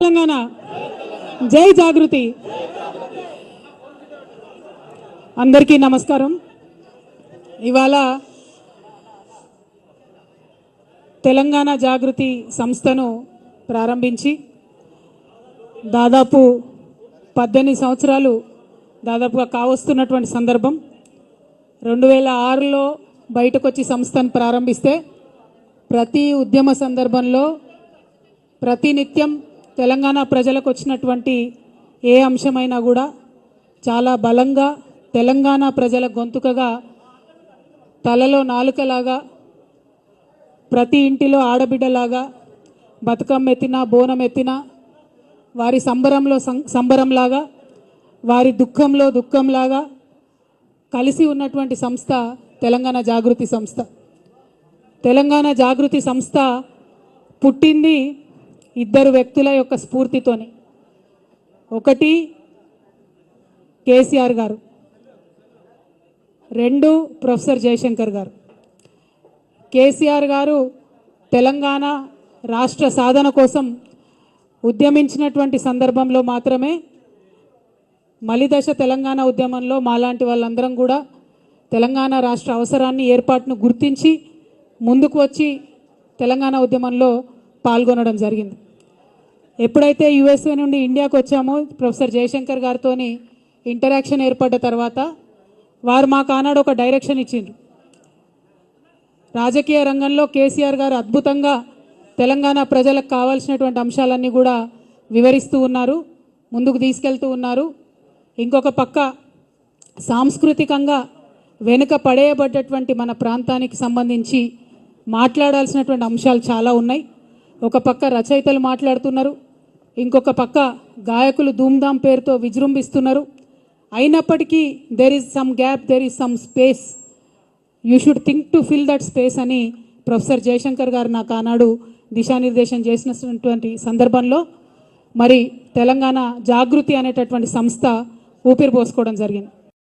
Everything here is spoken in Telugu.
తెలంగాణ. జై జాగృతి. అందరికీ నమస్కారం. ఇవాళ తెలంగాణ జాగృతి సంస్థను ప్రారంభించి దాదాపు పద్దెనిమిది సంవత్సరాలు దాదాపుగా కావస్తున్నటువంటి సందర్భం. రెండు వేల ఆరులో బయటకు వచ్చి సంస్థను ప్రారంభిస్తే ప్రతి ఉద్యమ సందర్భంలో ప్రతినిత్యం తెలంగాణ ప్రజలకు వచ్చినటువంటి ఏ అంశమైనా కూడా చాలా బలంగా తెలంగాణ ప్రజల గొంతుకగా తలలో నాలుకలాగా ప్రతి ఇంటిలో ఆడబిడ్డలాగా బతుకమ్మ ఎత్తినా బోనం ఎత్తినా వారి సంబరంలో సం- సంబరంలాగా వారి దుఃఖంలో దుఃఖంలాగా కలిసి ఉన్నటువంటి సంస్థ తెలంగాణ జాగృతి సంస్థ. తెలంగాణ జాగృతి సంస్థ పుట్టింది ఇద్దరు వ్యక్తుల యొక్క స్ఫూర్తితోని. ఒకటి కేసీఆర్ గారు. రెండు ప్రొఫెసర్ జయశంకర్ గారు. కేసీఆర్ గారు తెలంగాణ రాష్ట్ర సాధన కోసం ఉద్యమించినటువంటి సందర్భంలో మాత్రమే మలిదశ తెలంగాణ ఉద్యమంలో మాలాంటి వాళ్ళందరం కూడా తెలంగాణ రాష్ట్ర అవసరాన్ని ఏర్పాటును గుర్తించి ముందుకు వచ్చి తెలంగాణ ఉద్యమంలో పాల్గొనడం జరిగింది. ఎప్పుడైతే యుఎస్ఏ నుండి ఇండియాకు వచ్చామో ప్రొఫెసర్ జయశంకర్ గారితో ఇంటరాక్షన్ ఏర్పడ్డ తర్వాత వారు మాకు ఆనాడు ఒక డైరెక్షన్ ఇచ్చిండ్రు. రాజకీయ రంగంలో కేసీఆర్ గారు అద్భుతంగా తెలంగాణ ప్రజలకు కావాల్సినటువంటి అంశాలన్నీ కూడా వివరిస్తూ ఉన్నారు ముందుకు తీసుకెళ్తూ ఉన్నారు. ఇంకొక పక్క సాంస్కృతికంగా వెనుక పడేయబడ్డటువంటి మన ప్రాంతానికి సంబంధించి మాట్లాడాల్సినటువంటి అంశాలు చాలా ఉన్నాయి. ఒక పక్క రచయితలు మాట్లాడుతున్నారు ఇంకొక పక్క గాయకులు ధూమ్ధామ్ పేరుతో విజృంభిస్తున్నారు. అయినప్పటికీ there is some gap there is some space you should think to fill that space అని ప్రొఫెసర్ జయశంకర్ గారు నాకు ఆనాడు దిశానిర్దేశం చేసినటువంటి సందర్భంలో మరి తెలంగాణ జాగృతి అనేటటువంటి సంస్థ ఊపిరి పోసుకోవడం జరిగింది.